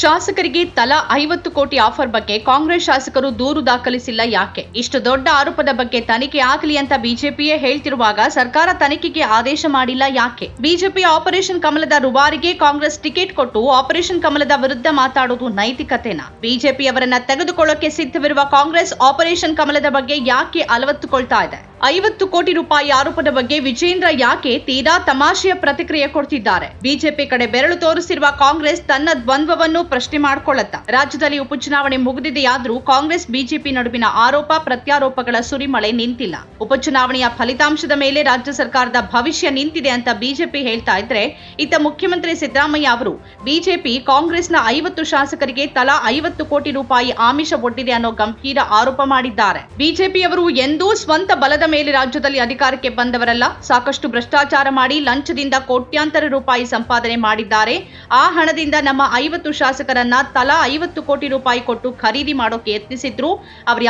ಶಾಸಕರಿಗೆ ತಲಾ ಐವತ್ತು ಕೋಟಿ ಆಫರ್ ಬಗ್ಗೆ ಕಾಂಗ್ರೆಸ್ ಶಾಸಕರು ದೂರು ದಾಖಲಿಸಿಲ್ಲ ಯಾಕೆ? ಇಷ್ಟು ದೊಡ್ಡ ಆರೋಪದ ಬಗ್ಗೆ ತನಿಖೆ ಆಗಲಿ ಅಂತ ಬಿಜೆಪಿಯೇ ಹೇಳ್ತಿರುವಾಗ ಸರ್ಕಾರ ತನಿಖೆಗೆ ಆದೇಶ ಮಾಡಿಲ್ಲ ಯಾಕೆ? ಬಿಜೆಪಿ ಆಪರೇಷನ್ ಕಮಲದ ರುಬಾರಿಗೆ ಕಾಂಗ್ರೆಸ್ ಟಿಕೆಟ್ ಕೊಟ್ಟು ಆಪರೇಷನ್ ಕಮಲದ ವಿರುದ್ಧ ಮಾತಾಡೋದು ನೈತಿಕತೆನಾ? ಬಿಜೆಪಿಯವರನ್ನ ತೆಗೆದುಕೊಳ್ಳೋಕೆ ಸಿದ್ಧವಿರುವ ಕಾಂಗ್ರೆಸ್ ಆಪರೇಷನ್ ಕಮಲದ ಬಗ್ಗೆ ಯಾಕೆ ಅಲವತ್ತುಕೊಳ್ತಾ ಇದೆ? ಐವತ್ತು ಕೋಟಿ ರೂಪಾಯಿ ಆರೋಪದ ಬಗ್ಗೆ ವಿಜೇಂದ್ರ ಯಾಕೆ ತೀರಾ ತಮಾಷೆಯ ಪ್ರತಿಕ್ರಿಯೆ ಕೊಡ್ತಿದ್ದಾರೆ? ಬಿಜೆಪಿ ಕಡೆ ಬೆರಳು ತೋರಿಸಿರುವ ಕಾಂಗ್ರೆಸ್ ತನ್ನ ದ್ವಂದ್ವವನ್ನು ಪ್ರಶ್ನೆ ಮಾಡ್ಕೊಳ್ಳತ್ತ? ರಾಜ್ಯದಲ್ಲಿ ಉಪಚುನಾವಣೆ ಮುಗಿದಿದೆಯಾದರೂ ಕಾಂಗ್ರೆಸ್, ಬಿಜೆಪಿ ನಡುವಿನ ಆರೋಪ, ಪ್ರತ್ಯಾರೋಪಗಳ ಸುರಿಮಳೆ ನಿಂತಿಲ್ಲ. ಉಪಚುನಾವಣೆಯ ಫಲಿತಾಂಶದ ಮೇಲೆ ರಾಜ್ಯ ಸರ್ಕಾರದ ಭವಿಷ್ಯ ನಿಂತಿದೆ ಅಂತ ಬಿಜೆಪಿ ಹೇಳ್ತಾ ಇದ್ರೆ, ಇತ್ತ ಮುಖ್ಯಮಂತ್ರಿ ಸಿದ್ದರಾಮಯ್ಯ ಅವರು, ಬಿಜೆಪಿ ಕಾಂಗ್ರೆಸ್ನ ಐವತ್ತು ಶಾಸಕರಿಗೆ ತಲಾ ಐವತ್ತು ಕೋಟಿ ರೂಪಾಯಿ ಆಮಿಷ ಒಡ್ಡಿದೆ ಅನ್ನೋ ಗಂಭೀರ ಆರೋಪ ಮಾಡಿದ್ದಾರೆ. ಬಿಜೆಪಿಯವರು ಎಂದೂ ಸ್ವಂತ ಬಲದ ಮೇಲೆ ರಾಜ್ಯದಲ್ಲಿ ಅಧಿಕಾರಕ್ಕೆ ಬಂದವರಲ್ಲ. ಸಾಕಷ್ಟು ಭ್ರಷ್ಟಾಚಾರ ಮಾಡಿ ಲಂಚದಿಂದ ಕೋಟ್ಯಾಂತರ ರೂಪಾಯಿ ಸಂಪಾದನೆ ಮಾಡಿದ್ದಾರೆ. ಆ ಹಣದಿಂದ ನಮ್ಮ ಐವತ್ತು ಶಾಸಕರನ್ನ ತಲಾ ಐವತ್ತು ಕೋಟಿ ರೂಪಾಯಿ ಕೊಟ್ಟು ಖರೀದಿ ಮಾಡೋಕೆ ಯತ್ನಿಸಿದ್ರು.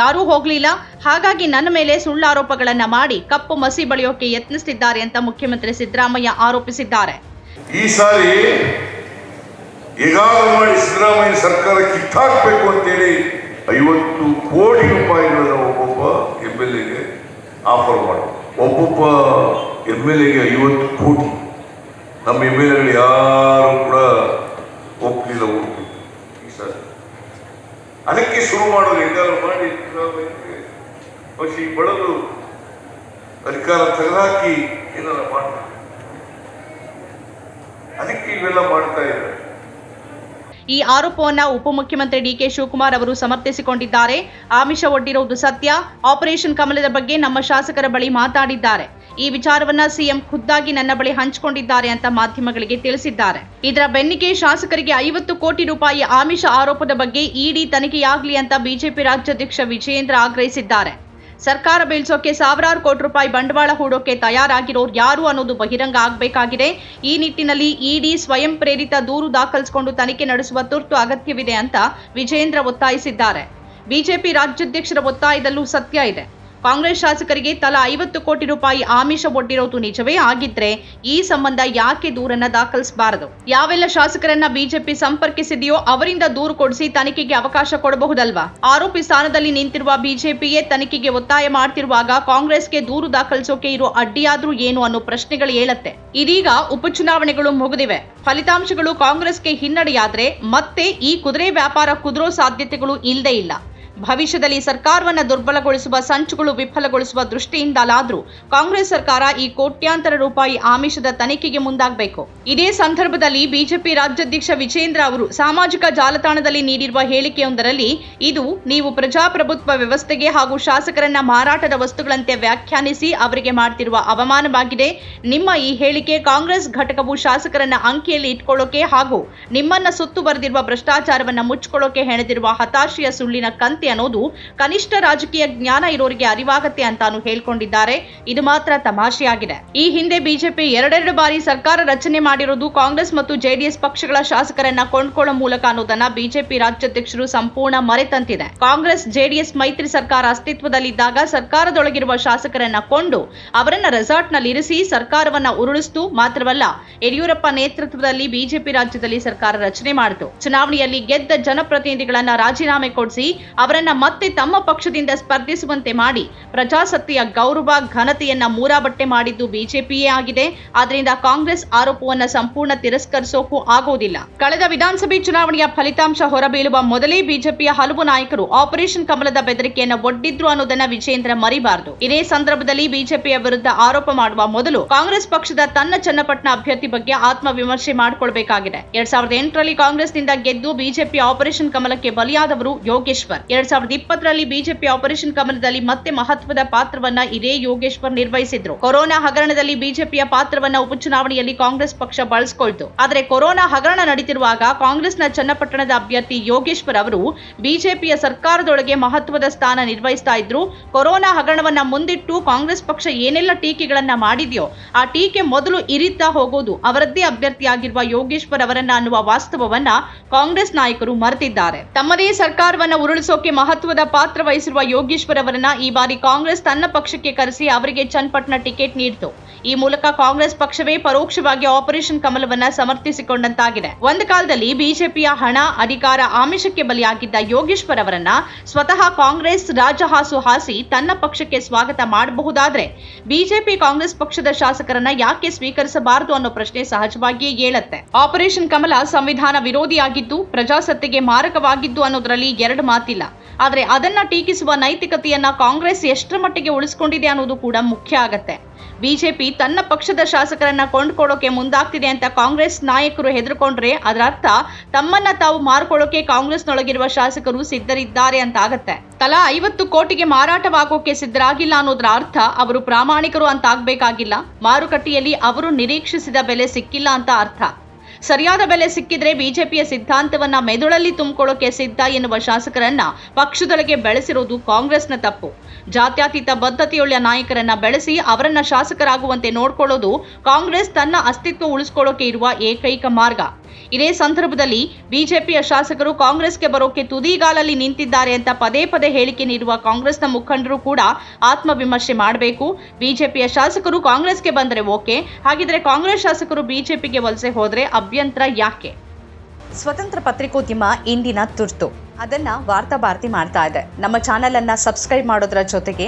ಯಾರೂ ಹೋಗ್ಲಿಲ್ಲ. ಹಾಗಾಗಿ ನನ್ನ ಮೇಲೆ ಸುಳ್ಳಾರೋಪಗಳನ್ನ ಮಾಡಿ ಕಪ್ಪು ಮಸಿ ಬಳಿಯೋಕೆ ಯತ್ನಿಸುತ್ತಿದ್ದಾರೆ ಅಂತ ಮುಖ್ಯಮಂತ್ರಿ ಸಿದ್ದರಾಮಯ್ಯ ಆರೋಪಿಸಿದ್ದಾರೆ. ಈ ಸಾರಿ ಈಗಾಗಲೇ ಮಾಡಿ ಸಿದ್ದರಾಮಯ್ಯ ಸರ್ಕಾರ ಕಿತ್ತಾಕ್ಬೇಕು ಅಂತೇಳಿ ಐವತ್ತು ಕೋಟಿ ರೂಪಾಯಿಗಳನ್ನ ಒಬ್ಬೊಬ್ಬ ಎಂ ಎಲ್ ಎಗೆ ಆಫರ್ ಮಾಡಿ. ಒಬ್ಬೊಬ್ಬ ಎಂ ಎಲ್ ಎಗೆ ಐವತ್ತು ಕೋಟಿ. ನಮ್ಮ ಎಂ ಎಲ್ ಎಗಳು ಯಾರು ಕೂಡ ಒಪ್ಪಲಿಲ್ಲ ಹೋಗ್ಲಿ ಈ ಅದಕ್ಕೆ ಶುರು ಮಾಡೋದು ಹೆಂಗಾರು ಮಾಡಿ ಪಶಿ ಬಡದು ಅಧಿಕಾರ ತೆಗೆದುಹಾಕಿ ಏನಾರ ಮಾಡ್ತಾರೆ. ಅದಕ್ಕೆ ಇವೆಲ್ಲ ಮಾಡ್ತಾ ಇದ್ದಾರೆ. ಈ ಆರೋಪವನ್ನ ಉಪಮುಖ್ಯಮಂತ್ರಿ ಡಿಕೆ ಶಿವಕುಮಾರ್ ಅವರು ಸಮರ್ಥಿಸಿಕೊಂಡಿದ್ದಾರೆ. ಆಮಿಷ ಒಡ್ಡಿರುವುದು ಸತ್ಯ. ಆಪರೇಷನ್ ಕಮಲದ ಬಗ್ಗೆ ನಮ್ಮ ಶಾಸಕರ ಬಳಿ ಮಾತಾಡಿದ್ದಾರೆ. ಈ ವಿಚಾರವನ್ನ ಸಿಎಂ ಖುದ್ದಾಗಿ ನನ್ನ ಬಳಿ ಹಂಚಿಕೊಂಡಿದ್ದಾರೆ ಅಂತ ಮಾಧ್ಯಮಗಳಿಗೆ ತಿಳಿಸಿದ್ದಾರೆ. ಇದರ ಬೆನ್ನಿಗೆ ಶಾಸಕರಿಗೆ ಐವತ್ತು ಕೋಟಿ ರೂಪಾಯಿ ಆಮಿಷ ಆರೋಪದ ಬಗ್ಗೆ ಇಡಿ ತನಿಖೆಯಾಗಲಿ ಅಂತ ಬಿಜೆಪಿ ರಾಜ್ಯಾಧ್ಯಕ್ಷ ವಿಜಯೇಂದ್ರ ಆಗ್ರಹಿಸಿದ್ದಾರೆ. ಸರ್ಕಾರ ಬೀಳ್ಸೋಕೆ ಸಾವಿರಾರು ಕೋಟಿ ರೂಪಾಯಿ ಬಂಡವಾಳ ಹೂಡೋಕೆ ತಯಾರಾಗಿರೋರು ಯಾರು ಅನ್ನೋದು ಬಹಿರಂಗ ಆಗಬೇಕಾಗಿದೆ. ಈ ನಿಟ್ಟಿನಲ್ಲಿ ಇಡಿ ಸ್ವಯಂ ಪ್ರೇರಿತ ದೂರು ದಾಖಲಿಸಿಕೊಂಡು ತನಿಖೆ ನಡೆಸುವ ತುರ್ತು ಅಗತ್ಯವಿದೆ ಅಂತ ವಿಜೇಂದ್ರ ಒತ್ತಾಯಿಸಿದ್ದಾರೆ. ಬಿಜೆಪಿ ರಾಜ್ಯಾಧ್ಯಕ್ಷರ ಒತ್ತಾಯದಲ್ಲೂ ಸತ್ಯ ಇದೆ. ಕಾಂಗ್ರೆಸ್ ಶಾಸಕರಿಗೆ ತಲಾ ಐವತ್ತು ಕೋಟಿ ರೂಪಾಯಿ ಆಮಿಷ ಒಡ್ಡಿರೋದು ನಿಜವೇ ಆಗಿದ್ರೆ ಈ ಸಂಬಂಧ ಯಾಕೆ ದೂರನ್ನ ದಾಖಲಿಸಬಾರದು? ಯಾವೆಲ್ಲ ಶಾಸಕರನ್ನ ಬಿಜೆಪಿ ಸಂಪರ್ಕಿಸಿದೆಯೋ ಅವರಿಂದ ದೂರು ಕೊಡಿಸಿ ತನಿಖೆಗೆ ಅವಕಾಶ ಕೊಡಬಹುದಲ್ವಾ? ಆರೋಪಿ ಸ್ಥಾನದಲ್ಲಿ ನಿಂತಿರುವ ಬಿಜೆಪಿಯೇ ತನಿಖೆಗೆ ಒತ್ತಾಯ ಮಾಡ್ತಿರುವಾಗ ಕಾಂಗ್ರೆಸ್ಗೆ ದೂರು ದಾಖಲಿಸೋಕೆ ಇರೋ ಅಡ್ಡಿಯಾದ್ರೂ ಏನು ಅನ್ನೋ ಪ್ರಶ್ನೆಗಳು ಏಳತ್ತೆ. ಇದೀಗ ಉಪಚುನಾವಣೆಗಳು ಮುಗಿದಿವೆ. ಫಲಿತಾಂಶಗಳು ಕಾಂಗ್ರೆಸ್ಗೆ ಹಿನ್ನಡೆಯಾದ್ರೆ ಮತ್ತೆ ಈ ಕುದುರೆ ವ್ಯಾಪಾರ ಕುದುರೋ ಸಾಧ್ಯತೆಗಳು ಇಲ್ಲದೇ ಇಲ್ಲ. ಭವಿಷ್ಯದಲ್ಲಿ ಸರ್ಕಾರವನ್ನು ದುರ್ಬಲಗೊಳಿಸುವ, ಸಂಚುಗಳು ವಿಫಲಗೊಳಿಸುವ ದೃಷ್ಟಿಯಿಂದಲಾದರೂ ಕಾಂಗ್ರೆಸ್ ಸರ್ಕಾರ ಈ ಕೋಟ್ಯಾಂತರ ರೂಪಾಯಿ ಆಮಿಷದ ತನಿಖೆಗೆ ಮುಂದಾಗಬೇಕು. ಇದೇ ಸಂದರ್ಭದಲ್ಲಿ ಬಿಜೆಪಿ ರಾಜ್ಯಾಧ್ಯಕ್ಷ ವಿಜೇಂದ್ರ ಅವರು ಸಾಮಾಜಿಕ ಜಾಲತಾಣದಲ್ಲಿ ನೀಡಿರುವ ಹೇಳಿಕೆಯೊಂದರಲ್ಲಿ, ಇದು ನೀವು ಪ್ರಜಾಪ್ರಭುತ್ವ ವ್ಯವಸ್ಥೆಗೆ ಹಾಗೂ ಶಾಸಕರನ್ನ ಮಾರಾಟದ ವಸ್ತುಗಳಂತೆ ವ್ಯಾಖ್ಯಾನಿಸಿ ಅವರಿಗೆ ಮಾಡ್ತಿರುವ ಅವಮಾನವಾಗಿದೆ. ನಿಮ್ಮ ಈ ಹೇಳಿಕೆ ಕಾಂಗ್ರೆಸ್ ಘಟಕವು ಶಾಸಕರನ್ನ ಅಂಕಿಯಲ್ಲಿ ಇಟ್ಕೊಳ್ಳೋಕೆ ಹಾಗೂ ನಿಮ್ಮನ್ನ ಸುತ್ತುವರೆದಿರುವ ಭ್ರಷ್ಟಾಚಾರವನ್ನು ಮುಚ್ಚಿಕೊಳ್ಳೋಕೆ ಹೆಣೆದಿರುವ ಹತಾಶೆಯ ಸುಳ್ಳಿನ ಕಂತೆ ಅನ್ನೋದು ಕನಿಷ್ಠ ರಾಜಕೀಯ ಜ್ಞಾನ ಇರೋರಿಗೆ ಅರಿವಾಗತ್ತೆ ಅಂತಾನು ಹೇಳ್ಕೊಂಡಿದ್ದಾರೆ. ಇದು ಮಾತ್ರ ತಮಾಷೆಯಾಗಿದೆ. ಈ ಹಿಂದೆ ಬಿಜೆಪಿ ಎರಡೆರಡು ಬಾರಿ ಸರ್ಕಾರ ರಚನೆ ಮಾಡಿರೋದು ಕಾಂಗ್ರೆಸ್ ಮತ್ತು ಜೆಡಿಎಸ್ ಪಕ್ಷಗಳ ಶಾಸಕರನ್ನ ಕೊಂಡ್ಕೊಳ್ಳೋ ಮೂಲಕ ಅನ್ನೋದನ್ನ ಬಿಜೆಪಿ ರಾಜ್ಯಾಧ್ಯಕ್ಷರು ಸಂಪೂರ್ಣ ಮರೆತಂತಿದೆ. ಕಾಂಗ್ರೆಸ್, ಜೆಡಿಎಸ್ ಮೈತ್ರಿ ಸರ್ಕಾರ ಅಸ್ತಿತ್ವದಲ್ಲಿದ್ದಾಗ ಸರ್ಕಾರದೊಳಗಿರುವ ಶಾಸಕರನ್ನ ಕೊಂಡು ಅವರನ್ನ ರೆಸಾರ್ಟ್ನಲ್ಲಿ ಇರಿಸಿ ಸರ್ಕಾರವನ್ನ ಉರುಳಿಸ್ತು ಮಾತ್ರವಲ್ಲ, ಯಡಿಯೂರಪ್ಪ ನೇತೃತ್ವದಲ್ಲಿ ಬಿಜೆಪಿ ರಾಜ್ಯದಲ್ಲಿ ಸರ್ಕಾರ ರಚನೆ ಮಾಡಿತು. ಚುನಾವಣೆಯಲ್ಲಿ ಗೆದ್ದ ಜನಪ್ರತಿನಿಧಿಗಳನ್ನ ರಾಜೀನಾಮೆ ಕೊಡಿಸಿ ಅವರನ್ನ ಮತ್ತೆ ತಮ್ಮ ಪಕ್ಷದಿಂದ ಸ್ಪರ್ಧಿಸುವಂತೆ ಮಾಡಿ ಪ್ರಜಾಸತ್ತೆಯ ಗೌರವ, ಘನತೆಯನ್ನ ಮೂರಾಬಟ್ಟೆ ಮಾಡಿದ್ದು ಬಿಜೆಪಿಯೇ ಆಗಿದೆ. ಆದ್ರಿಂದ ಕಾಂಗ್ರೆಸ್ ಆರೋಪವನ್ನ ಸಂಪೂರ್ಣ ತಿರಸ್ಕರಿಸೋಕು ಆಗೋದಿಲ್ಲ. ಕಳೆದ ವಿಧಾನಸಭೆ ಚುನಾವಣೆಯ ಫಲಿತಾಂಶ ಹೊರಬೀಳುವ ಮೊದಲೇ ಬಿಜೆಪಿಯ ಹಲವು ನಾಯಕರು ಆಪರೇಷನ್ ಕಮಲದ ಬೆದರಿಕೆಯನ್ನ ಒಡ್ಡಿದ್ರು ಅನ್ನೋದನ್ನ ವಿಜೇಂದ್ರ ಮರಿಬಾರದು. ಇದೇ ಸಂದರ್ಭದಲ್ಲಿ ಬಿಜೆಪಿಯ ವಿರುದ್ಧ ಆರೋಪ ಮಾಡುವ ಮೊದಲು ಕಾಂಗ್ರೆಸ್ ಪಕ್ಷದ ತನ್ನ ಚನ್ನಪಟ್ಟಣ ಅಭ್ಯರ್ಥಿ ಬಗ್ಗೆ ಆತ್ಮವಿಮರ್ಶೆ ಮಾಡಿಕೊಳ್ಬೇಕಾಗಿದೆ. ಎರಡ್ ಸಾವಿರದ ಎಂಟರಲ್ಲಿ ಕಾಂಗ್ರೆಸ್ನಿಂದ ಗೆದ್ದು ಬಿಜೆಪಿ ಆಪರೇಷನ್ ಕಮಲಕ್ಕೆ ಬಲಿಯಾದವರು ಯೋಗೇಶ್ವರ್. ಎರಡ್ ಸಾವಿರದ ಇಪ್ಪತ್ತರಲ್ಲಿ ಬಿಜೆಪಿ ಆಪರೇಷನ್ ಕಮಲದಲ್ಲಿ ಮತ್ತೆ ಮಹತ್ವದ ಪಾತ್ರವನ್ನ ಇದೇ ಯೋಗೇಶ್ವರ್ ನಿರ್ವಹಿಸಿದ್ರು. ಕೊರೋನಾ ಹಗರಣದಲ್ಲಿ ಬಿಜೆಪಿಯ ಪಾತ್ರವನ್ನ ಉಪಚುನಾವಣೆಯಲ್ಲಿ ಕಾಂಗ್ರೆಸ್ ಪಕ್ಷ ಬಳಸಿಕೊಳ್ತು. ಆದರೆ ಕೊರೋನಾ ಹಗರಣ ನಡೀತಿರುವಾಗ ಕಾಂಗ್ರೆಸ್ನ ಚನ್ನಪಟ್ಟಣದ ಅಭ್ಯರ್ಥಿ ಯೋಗೇಶ್ವರ್ ಅವರು ಬಿಜೆಪಿಯ ಸರ್ಕಾರದೊಳಗೆ ಮಹತ್ವದ ಸ್ಥಾನ ನಿರ್ವಹಿಸ್ತಾ ಇದ್ರು. ಕೊರೋನಾ ಹಗರಣವನ್ನ ಮುಂದಿಟ್ಟು ಕಾಂಗ್ರೆಸ್ ಪಕ್ಷ ಏನೆಲ್ಲ ಟೀಕೆಗಳನ್ನ ಮಾಡಿದೆಯೋ ಆ ಟೀಕೆ ಮೊದಲು ಇರಿತಾ ಹೋಗೋದು ಅವರದ್ದೇ ಅಭ್ಯರ್ಥಿಯಾಗಿರುವ ಯೋಗೇಶ್ವರ್ ಅವರನ್ನ ಅನ್ನುವ ವಾಸ್ತವವನ್ನ ಕಾಂಗ್ರೆಸ್ ನಾಯಕರು ಮರೆತಿದ್ದಾರೆ. ತಮ್ಮದೇ ಸರ್ಕಾರವನ್ನ ಉರುಳಿಸೋಕೆ ಮಹತ್ವದ ಪಾತ್ರ ವಹಿಸಿರುವ ಯೋಗೇಶ್ವರ್ ಅವರನ್ನ ಈ ಬಾರಿ ಕಾಂಗ್ರೆಸ್ ತನ್ನ ಪಕ್ಷಕ್ಕೆ ಕರೆಸಿ ಅವರಿಗೆ ಚನ್ನಪಟ್ಟಣ ಟಿಕೆಟ್ ನೀಡಿತು. ಈ ಮೂಲಕ ಕಾಂಗ್ರೆಸ್ ಪಕ್ಷವೇ ಪರೋಕ್ಷವಾಗಿ ಆಪರೇಷನ್ ಕಮಲವನ್ನ ಸಮರ್ಥಿಸಿಕೊಂಡಂತಾಗಿದೆ. ಒಂದು ಕಾಲದಲ್ಲಿ ಬಿಜೆಪಿಯ ಹಣ, ಅಧಿಕಾರ, ಆಮಿಷಕ್ಕೆ ಬಲಿಯಾಗಿದ್ದ ಯೋಗೇಶ್ವರ್ ಅವರನ್ನ ಸ್ವತಃ ಕಾಂಗ್ರೆಸ್ ರಾಜಹಾಸು ಹಾಸಿ ತನ್ನ ಪಕ್ಷಕ್ಕೆ ಸ್ವಾಗತ ಮಾಡಬಹುದಾದ್ರೆ ಬಿಜೆಪಿ ಕಾಂಗ್ರೆಸ್ ಪಕ್ಷದ ಶಾಸಕರನ್ನ ಯಾಕೆ ಸ್ವೀಕರಿಸಬಾರದು ಅನ್ನೋ ಪ್ರಶ್ನೆ ಸಹಜವಾಗಿಯೇ ಏಳತ್ತೆ. ಆಪರೇಷನ್ ಕಮಲ ಸಂವಿಧಾನ ವಿರೋಧಿಯಾಗಿದ್ದು, ಪ್ರಜಾಸತ್ತೆಗೆ ಮಾರಕವಾಗಿದ್ದು ಅನ್ನೋದರಲ್ಲಿ ಎರಡು ಮಾತಿಲ್ಲ. ಆದ್ರೆ ಅದನ್ನ ಟೀಕಿಸುವ ನೈತಿಕತೆಯನ್ನ ಕಾಂಗ್ರೆಸ್ ಎಷ್ಟರ ಮಟ್ಟಿಗೆ ಉಳಿಸ್ಕೊಂಡಿದೆ ಅನ್ನೋದು ಕೂಡ ಮುಖ್ಯ ಆಗತ್ತೆ. ಬಿಜೆಪಿ ತನ್ನ ಪಕ್ಷದ ಶಾಸಕರನ್ನ ಕೊಂಡ್ಕೊಳ್ಳೋಕೆ ಮುಂದಾಗ್ತಿದೆ ಅಂತ ಕಾಂಗ್ರೆಸ್ ನಾಯಕರು ಹೆದರ್ಕೊಂಡ್ರೆ ಅದರ ಅರ್ಥ ತಮ್ಮನ್ನ ತಾವು ಮಾರ್ಕೊಳ್ಳೋಕೆ ಕಾಂಗ್ರೆಸ್ನೊಳಗಿರುವ ಶಾಸಕರು ಸಿದ್ಧರಿದ್ದಾರೆ ಅಂತ ಆಗತ್ತೆ. ತಲಾ ಐವತ್ತು ಕೋಟಿಗೆ ಮಾರಾಟವಾಗೋಕೆ ಸಿದ್ಧರಾಗಿಲ್ಲ ಅನ್ನೋದ್ರ ಅರ್ಥ ಅವರು ಪ್ರಾಮಾಣಿಕರು ಅಂತ ಆಗ್ಬೇಕಾಗಿಲ್ಲ. ಮಾರುಕಟ್ಟೆಯಲ್ಲಿ ಅವರು ನಿರೀಕ್ಷಿಸಿದ ಬೆಲೆ ಸಿಕ್ಕಿಲ್ಲ ಅಂತ ಅರ್ಥ. ಸರಿಯಾದ ಬೆಲೆ ಸಿಕ್ಕಿದ್ರೆ ಬಿಜೆಪಿಯ ಸಿದ್ಧಾಂತವನ್ನ ಮೆದುಳಲ್ಲಿ ತುಂಬಿಕೊಳ್ಳೋಕೆ ಸಿದ್ಧ ಎನ್ನುವ ಶಾಸಕರನ್ನ ಪಕ್ಷದೊಳಗೆ ಬೆಳೆಸಿರುವುದು ಕಾಂಗ್ರೆಸ್ನ ತಪ್ಪು. ಜಾತ್ಯತೀತ ಬದ್ಧತೆಯುಳ್ಳ ನಾಯಕರನ್ನ ಬೆಳೆಸಿ ಅವರನ್ನ ಶಾಸಕರಾಗುವಂತೆ ನೋಡ್ಕೊಳ್ಳೋದು ಕಾಂಗ್ರೆಸ್ ತನ್ನ ಅಸ್ತಿತ್ವ ಉಳಿಸ್ಕೊಳ್ಳೋಕೆ ಇರುವ ಏಕೈಕ ಮಾರ್ಗ. ಇದೇ ಸಂದರ್ಭದಲ್ಲಿ ಬಿಜೆಪಿಯ ಶಾಸಕರು ಕಾಂಗ್ರೆಸ್ಗೆ ಬರೋಕೆ ತುದಿಗಾಲಲ್ಲಿ ನಿಂತಿದ್ದಾರೆ ಅಂತ ಪದೇ ಪದೇ ಹೇಳಿಕೆ ನೀಡುವ ಕಾಂಗ್ರೆಸ್ನ ಮುಖಂಡರು ಕೂಡ ಆತ್ಮವಿಮರ್ಶೆ ಮಾಡಬೇಕು. ಬಿಜೆಪಿಯ ಶಾಸಕರು ಕಾಂಗ್ರೆಸ್ಗೆ ಬಂದರೆ ಓಕೆ. ಹಾಗಿದ್ರೆ ಕಾಂಗ್ರೆಸ್ ಶಾಸಕರು ಬಿಜೆಪಿಗೆ ವಲಸೆ ಹೋದ್ರೆ ಅಭ್ಯಂತರ ಯಾಕೆ? ಸ್ವತಂತ್ರ ಪತ್ರಿಕೋದ್ಯಮ ಇಂದಿನ ತುರ್ತು. ಅದನ್ನ ವಾರ್ತಾ ಭಾರತಿ ಮಾಡ್ತಾ ಇದೆ. ನಮ್ಮ ಚಾನೆಲ್ ಅನ್ನ ಸಬ್ಸ್ಕ್ರೈಬ್ ಮಾಡೋದ್ರ ಜೊತೆಗೆ